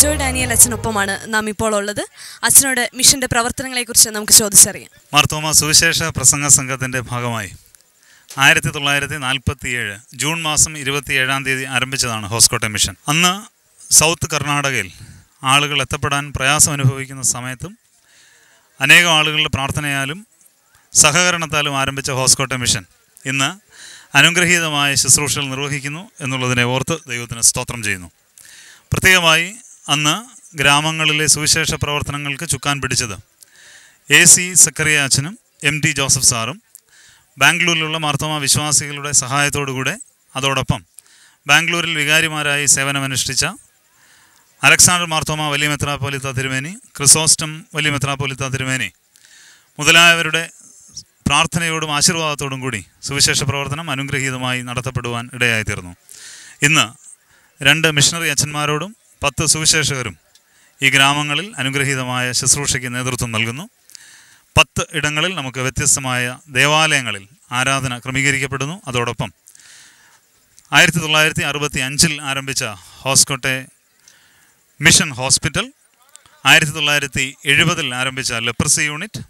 Bijoy Daniel അച്ഛനൊപ്പമാണ് നാം ഇപ്പോൾ ഉള്ളത്. അച്ഛനോട് മിഷന്റെ പ്രവർത്തനങ്ങളെക്കുറിച്ച് നമുക്ക് ചോദിച്ചറിയാം. മാർത്തോമ സുവിശേഷ പ്രസംഗ സംഘത്തിന്റെ ഭാഗമായി. ആയിരത്തി തൊള്ളായിരത്തി നാൽപ്പത്തിയേഴ് ജൂൺ മാസം ഇരുപത്തിയേഴാം തീയതി ആരംഭിച്ചതാണ് ഹോസ്കോട്ടെ മിഷൻ. അന്ന് സൗത്ത് കർണാടകയിൽ ആളുകൾ എത്തപ്പെടാൻ പ്രയാസം അനുഭവിക്കുന്ന സമയത്തും അനേകം ആളുകളുടെ പ്രാർത്ഥനയാലും സഹകരണത്താലും ആരംഭിച്ച ഹോസ്കോട്ടെ മിഷൻ ഇന്ന് അനുഗ്രഹീതമായ ശുശ്രൂഷകൾ നിർവഹിക്കുന്നു എന്നുള്ളതിനെ ഓർത്ത് ദൈവത്തിന് സ്തോത്രം ചെയ്യുന്നു. പ്രത്യേകമായി അന്ന് ഗ്രാമങ്ങളിലെ സുവിശേഷ പ്രവർത്തനങ്ങൾക്ക് ചുക്കാൻ പിടിച്ചത് എ സി സക്കറിയ അച്ഛനും എം ടി ജോസഫ് സാറും. ബാംഗ്ലൂരിലുള്ള മാർത്തോമ വിശ്വാസികളുടെ സഹായത്തോടുകൂടെ അതോടൊപ്പം ബാംഗ്ലൂരിൽ വികാരിമാരായി സേവനമനുഷ്ഠിച്ച അലക്സാണ്ടർ മാർത്തോമ വലിയ മെത്രാപ്പോലിത്ത തിരുമേനി ക്രിസോസ്റ്റം വലിയ മെത്രാപ്പോലിത്ത തിരുമേനി മുതലായവരുടെ പ്രാർത്ഥനയോടും ആശീർവാദത്തോടും കൂടി സുവിശേഷ പ്രവർത്തനം അനുഗ്രഹീതമായി നടത്തപ്പെടുവാൻ ഇടയായിത്തീർന്നു. ഇന്ന് രണ്ട് മിഷണറി അച്ഛന്മാരോടും പത്ത് സുവിശേഷകരും ഈ ഗ്രാമങ്ങളിൽ അനുഗ്രഹീതമായ ശുശ്രൂഷയ്ക്ക് നേതൃത്വം നൽകുന്നു. പത്ത് ഇടങ്ങളിൽ നമുക്ക് വ്യത്യസ്തമായ ദേവാലയങ്ങളിൽ ആരാധന ക്രമീകരിക്കപ്പെടുന്നു. അതോടൊപ്പം ആയിരത്തി തൊള്ളായിരത്തി അറുപത്തി അഞ്ചിൽ ആരംഭിച്ച ഹോസ്കോട്ടെ മിഷൻ ഹോസ്പിറ്റൽ ആയിരത്തി തൊള്ളായിരത്തി എഴുപതിൽ ആരംഭിച്ച ലെപ്രസി യൂണിറ്റ്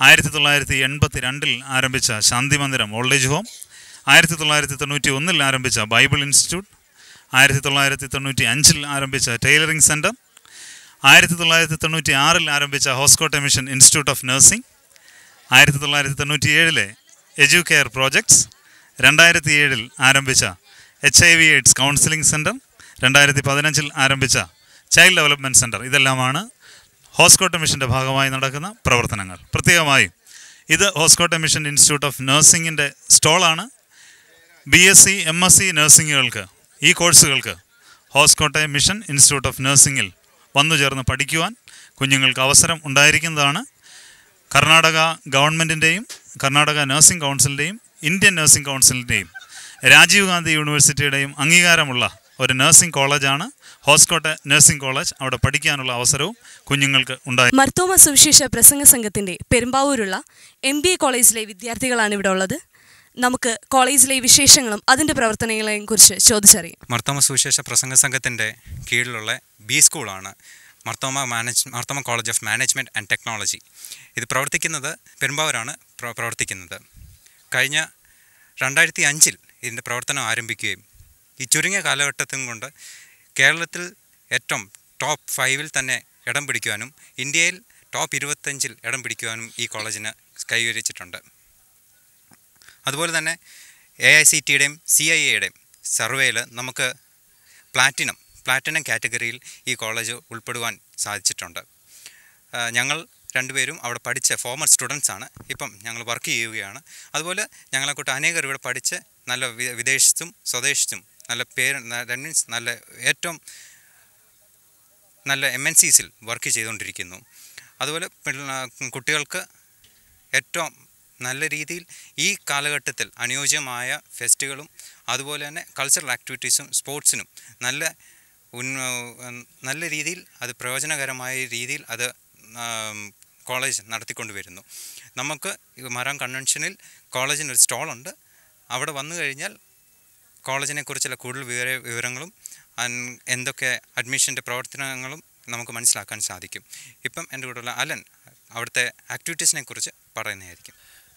ആയിരത്തി തൊള്ളായിരത്തി എൺപത്തി രണ്ടിൽ ആരംഭിച്ച ശാന്തി മന്ദിരം ഓൾഡ് ഏജ് ഹോം ആയിരത്തി തൊള്ളായിരത്തി തൊണ്ണൂറ്റി ഒന്നിൽ ആരംഭിച്ച ബൈബിൾ ഇൻസ്റ്റിറ്റ്യൂട്ട് ആയിരത്തി തൊള്ളായിരത്തി തൊണ്ണൂറ്റി അഞ്ചിൽ ആരംഭിച്ച ടൈലറിംഗ് സെന്റർ ആയിരത്തി തൊള്ളായിരത്തി തൊണ്ണൂറ്റി ആറിൽ ആരംഭിച്ച Hoskote mission institute of nursing ആയിരത്തി തൊള്ളായിരത്തി തൊണ്ണൂറ്റി ഏഴിലെ എജു കെയർ പ്രോജക്ട്സ് രണ്ടായിരത്തി ഏഴിൽ ആരംഭിച്ച H I V AIDS counselling centre രണ്ടായിരത്തി പതിനഞ്ചിൽ ആരംഭിച്ച ചൈൽഡ് ഡെവലപ്മെന്റ് സെന്റർ ഇതെല്ലാമാണ് ഹോസ്കോട്ടെ മിഷന്റെ ഭാഗമായി നടക്കുന്ന പ്രവർത്തനങ്ങൾ. പ്രത്യേകമായി ഇത് ഹോസ്കോട്ടെ മിഷൻ ഇൻസ്റ്റിറ്റ്യൂട്ട് ഓഫ് നഴ്സിംഗിന്റെ സ്റ്റോളാണ്. B S C M S C നഴ്സിംഗുകൾക്ക് ഈ കോഴ്സുകൾക്ക് ഹോസ്കോട്ടെ മിഷൻ ഇൻസ്റ്റിറ്റ്യൂട്ട് ഓഫ് നഴ്സിംഗിൽ വന്നു ചേർന്ന് പഠിക്കുവാൻ കുഞ്ഞുങ്ങൾക്ക് അവസരം ഉണ്ടായിരിക്കുന്നതാണ്. കർണാടക ഗവൺമെന്റിന്റെയും കർണാടക നഴ്സിംഗ് കൗൺസിലിന്റെയും ഇന്ത്യൻ നഴ്സിംഗ് കൗൺസിലിന്റെയും രാജീവ് ഗാന്ധി യൂണിവേഴ്സിറ്റിയുടെയും അംഗീകാരമുള്ള ഒരു നഴ്സിംഗ് കോളേജാണ് ഹോസ്കോട്ടെ നഴ്സിംഗ് കോളേജ്. അവിടെ പഠിക്കാനുള്ള അവസരവും കുഞ്ഞുങ്ങൾക്ക് ഉണ്ടായി. മർത്തോമ സുവിശേഷ പ്രസംഗ സംഘത്തിന്റെ പെരുമ്പാവൂരുള്ള എം കോളേജിലെ വിദ്യാർത്ഥികളാണ് ഇവിടെ ഉള്ളത്. നമുക്ക് കോളേജിലെ വിശേഷങ്ങളും അതിന്റെ പ്രവർത്തനങ്ങളെയും കുറിച്ച് ചോദിച്ചറിയാം. മർത്തോമ സുവിശേഷ പ്രസംഗ സംഘത്തിന്റെ കീഴിലുള്ള ബി സ്കൂളാണ് Marthoma manage Marthoma college of management and technology. ഇത് പ്രവർത്തിക്കുന്നത് പെരുമ്പാവൂരാണ് പ്രവർത്തിക്കുന്നത്. കഴിഞ്ഞ രണ്ടായിരത്തി അഞ്ചിൽ ഇതിന്റെ പ്രവർത്തനം ആരംഭിക്കുകയും ഈ ചുരുങ്ങിയ കാലഘട്ടത്തും കൊണ്ട് കേരളത്തിൽ ഏറ്റവും ടോപ്പ് ഫൈവിൽ തന്നെ ഇടം പിടിക്കുവാനും ഇന്ത്യയിൽ ടോപ്പ് ഇരുപത്തഞ്ചിൽ ഇടം പിടിക്കുവാനും ഈ കോളേജിന് കൈവരിച്ചിട്ടുണ്ട്. അതുപോലെ തന്നെ എ ഐ സി ടിയുടെയും സി ഐ എയുടെയും സർവേയിൽ നമുക്ക് പ്ലാറ്റിനം പ്ലാറ്റിനം കാറ്റഗറിയിൽ ഈ കോളേജ് ഉൾപ്പെടുവാൻ സാധിച്ചിട്ടുണ്ട്. ഞങ്ങൾ രണ്ടുപേരും അവിടെ പഠിച്ച ഫോമർ സ്റ്റുഡൻസ് ആണ്. ഇപ്പം ഞങ്ങൾ വർക്ക് ചെയ്യുകയാണ്. അതുപോലെ ഞങ്ങളെക്കൂട്ട് അനേകർ ഇവിടെ പഠിച്ച് നല്ല വിദേശത്തും സ്വദേശത്തും നല്ല പേര് ദാറ്റ് മീൻസ് നല്ല ഏറ്റവും നല്ല എം എൻ വർക്ക് ചെയ്തുകൊണ്ടിരിക്കുന്നു. അതുപോലെ കുട്ടികൾക്ക് ഏറ്റവും നല്ല രീതിയിൽ ഈ കാലഘട്ടത്തിൽ അനുയോജ്യമായ ഫെസ്റ്റുകളും അതുപോലെ തന്നെ കൾച്ചറൽ ആക്ടിവിറ്റീസും സ്പോർട്സിനും നല്ല നല്ല രീതിയിൽ അത് പ്രയോജനകരമായ രീതിയിൽ അത് കോളേജ് നടത്തിക്കൊണ്ട് വരുന്നു നമുക്ക് മരം കൺവെൻഷനിൽ കോളേജിന് ഒരു സ്റ്റോളുണ്ട് അവിടെ വന്നു കഴിഞ്ഞാൽ കോളേജിനെ കുറിച്ചുള്ള കൂടുതൽ വിവര വിവരങ്ങളും എന്തൊക്കെ അഡ്മിഷന്റെ പ്രവർത്തനങ്ങളും നമുക്ക് മനസ്സിലാക്കാൻ സാധിക്കും. ഇപ്പം എന്റെ കൂടെയുള്ള അലൻ അവിടുത്തെ ആക്ടിവിറ്റീസിനെ കുറിച്ച് പറയുന്നതായിരിക്കും.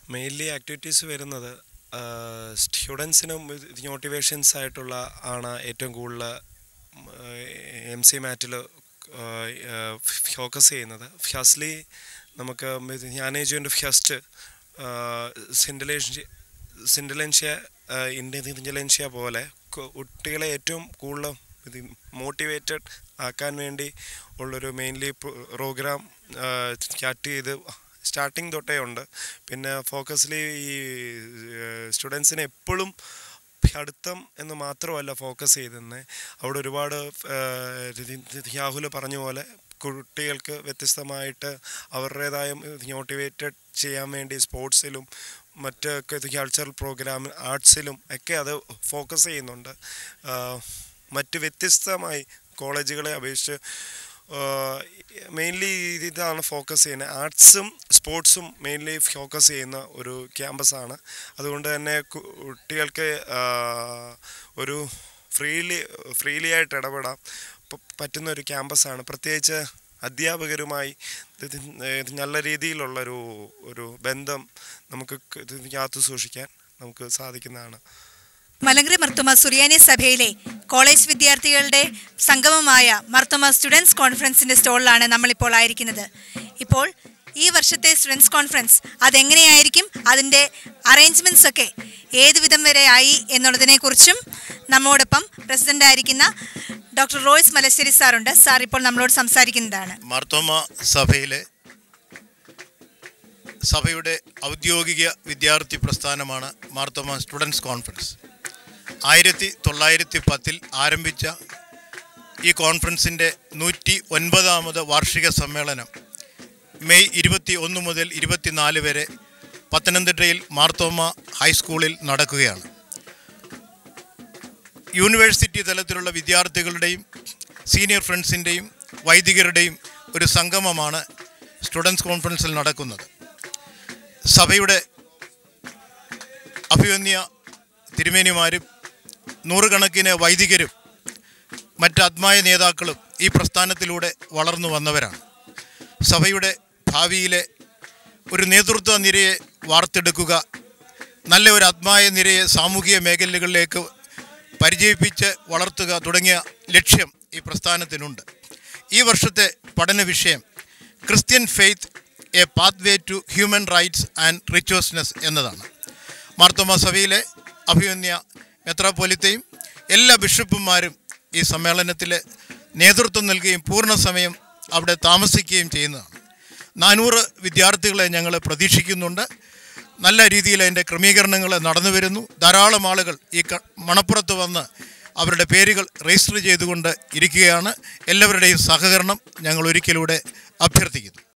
മെയിൻലി ആക്ടിവിറ്റീസ് വരുന്നത് സ്റ്റുഡൻസിനും മോട്ടിവേഷൻസ് ആയിട്ടുള്ള ആണ് ഏറ്റവും കൂടുതൽ എം സി മാറ്റിൽ ഫോക്കസ് ചെയ്യുന്നത്. ഫസ്റ്റ്ലി നമുക്ക് ഞാനേജുവിന്റെ ഫസ്റ്റ് സിൻഡലേഷ്യ സിൻഡലൻഷ്യ ഇൻഡലൻഷ്യ പോലെ കുട്ടികളെ ഏറ്റവും കൂടുതൽ മോട്ടിവേറ്റഡ് ആക്കാൻ വേണ്ടി ഉള്ളൊരു മെയിൻലി പ്രോഗ്രാം ചാറ്റ് ചെയ്ത് സ്റ്റാർട്ടിങ് തൊട്ടേ ഉണ്ട്. പിന്നെ ഫോക്കസിൽ ഈ സ്റ്റുഡൻസിനെ എപ്പോഴും പഠിത്തം എന്ന് മാത്രമല്ല ഫോക്കസ് ചെയ്തിരുന്നത് അവിടെ ഒരുപാട് രാഹുൽ പറഞ്ഞ പോലെ കുട്ടികൾക്ക് വ്യത്യസ്തമായിട്ട് അവരുടേതായ മോട്ടിവേറ്റഡ് ചെയ്യാൻ വേണ്ടി സ്പോർട്സിലും മറ്റ് കൾച്ചറൽ പ്രോഗ്രാം ആർട്സിലും ഒക്കെ അത് ഫോക്കസ് ചെയ്യുന്നുണ്ട്. മറ്റ് വ്യത്യസ്തമായി കോളേജുകളെ അപേക്ഷിച്ച് മെയിൻലി ഇതാണ് ഫോക്കസ് ചെയ്യുന്നത്. ആർട്സും സ്പോർട്സും മെയിൻലി ഫോക്കസ് ചെയ്യുന്ന ഒരു ക്യാമ്പസാണ് അതുകൊണ്ട് തന്നെ കുട്ടികൾക്ക് ഒരു ഫ്രീലി ഫ്രീലി ആയിട്ട് ഇടപെടാം. പറ്റുന്ന ഒരു ക്യാമ്പസാണ് പ്രത്യേകിച്ച് അധ്യാപകരുമായി നല്ല രീതിയിലുള്ളൊരു ഒരു ബന്ധം നമുക്ക് കാത്തു സൂക്ഷിക്കാൻ നമുക്ക് സാധിക്കുന്നതാണ്. മലങ്കരി മർത്തുമ സുറിയാനി സഭയിലെ കോളേജ് വിദ്യാർത്ഥികളുടെ സംഗമമായ മർത്തുമ സ്റ്റുഡൻസ് കോൺഫറൻസിന്റെ സ്റ്റോളിലാണ് നമ്മളിപ്പോൾ ആയിരിക്കുന്നത്. ഇപ്പോൾ ഈ വർഷത്തെ സ്റ്റുഡൻസ് കോൺഫറൻസ് അതെങ്ങനെയായിരിക്കും? അതിന്റെ അറേഞ്ച്മെന്റ്സ് ഒക്കെ ഏത് വിധം വരെ ആയി എന്നുള്ളതിനെക്കുറിച്ചും നമ്മോടൊപ്പം പ്രസിഡന്റ് ആയിരിക്കുന്ന ഡോക്ടർ റോയ്സ് മലശ്ശേരി സാറുണ്ട്. സാർ ഇപ്പോൾ നമ്മളോട് സംസാരിക്കുന്നതാണ്. മാർത്തോമ സഭയിലെ സഭയുടെ ഔദ്യോഗിക വിദ്യാർത്ഥി പ്രസ്ഥാനമാണ് മാർത്തോമ സ്റ്റുഡൻസ് കോൺഫറൻസ്. ആയിരത്തി തൊള്ളായിരത്തി പത്തിൽ ആരംഭിച്ച ഈ കോൺഫറൻസിന്റെ നൂറ്റി ഒൻപതാമത് വാർഷിക സമ്മേളനം മെയ് ഇരുപത്തി ഒന്ന് മുതൽ ഇരുപത്തിനാല് വരെ പത്തനംതിട്ടയിൽ മാർത്തോമ ഹൈസ്കൂളിൽ നടക്കുകയാണ്. യൂണിവേഴ്സിറ്റി തലത്തിലുള്ള വിദ്യാർത്ഥികളുടെയും സീനിയർ ഫ്രണ്ട്സിന്റെയും വൈദികരുടെയും ഒരു സംഗമമാണ് സ്റ്റുഡൻസ് കോൺഫറൻസിൽ നടക്കുന്നത്. സഭയുടെ അഭിമന്യ തിരുമേനിമാരും നൂറുകണക്കിന് വൈദികരും മറ്റ് ആത്മായ നേതാക്കളും ഈ പ്രസ്ഥാനത്തിലൂടെ വളർന്നു വന്നവരാണ്. സഭയുടെ ഭാവിയിലെ ഒരു നേതൃത്വ നിരയെ വാർത്തെടുക്കുക നല്ല ഒരു ആത്മായ നിരയെ സാമൂഹിക മേഖലകളിലേക്ക് പരിചയിപ്പിച്ച് വളർത്തുക തുടങ്ങിയ ലക്ഷ്യം ഈ പ്രസ്ഥാനത്തിനുണ്ട്. ഈ വർഷത്തെ പഠന വിഷയം Christian faith a path way to human rights and righteousness എന്നതാണ്. മാർത്തോമ സഭയിലെ അഭിമന്യ മെത്രാപ്പൊലിത്തയും എല്ലാ ബിഷപ്പുമാരും ഈ സമ്മേളനത്തിൽ നേതൃത്വം നൽകുകയും പൂർണ സമയം അവിടെ താമസിക്കുകയും ചെയ്യുന്നതാണ്. നാനൂറ് വിദ്യാർത്ഥികളെ ഞങ്ങൾ പ്രതീക്ഷിക്കുന്നുണ്ട്. നല്ല രീതിയിൽ അതിന്റെ ക്രമീകരണങ്ങൾ നടന്നു വരുന്നു. ധാരാളം ആളുകൾ ഈ മണപ്പുറത്ത് വന്ന് അവരുടെ പേരുകൾ രജിസ്റ്റർ ചെയ്തുകൊണ്ട് ഇരിക്കുകയാണ്. എല്ലാവരുടെയും സഹകരണം ഞങ്ങൾ ഒരിക്കലൂടെ അഭ്യർത്ഥിക്കുന്നു.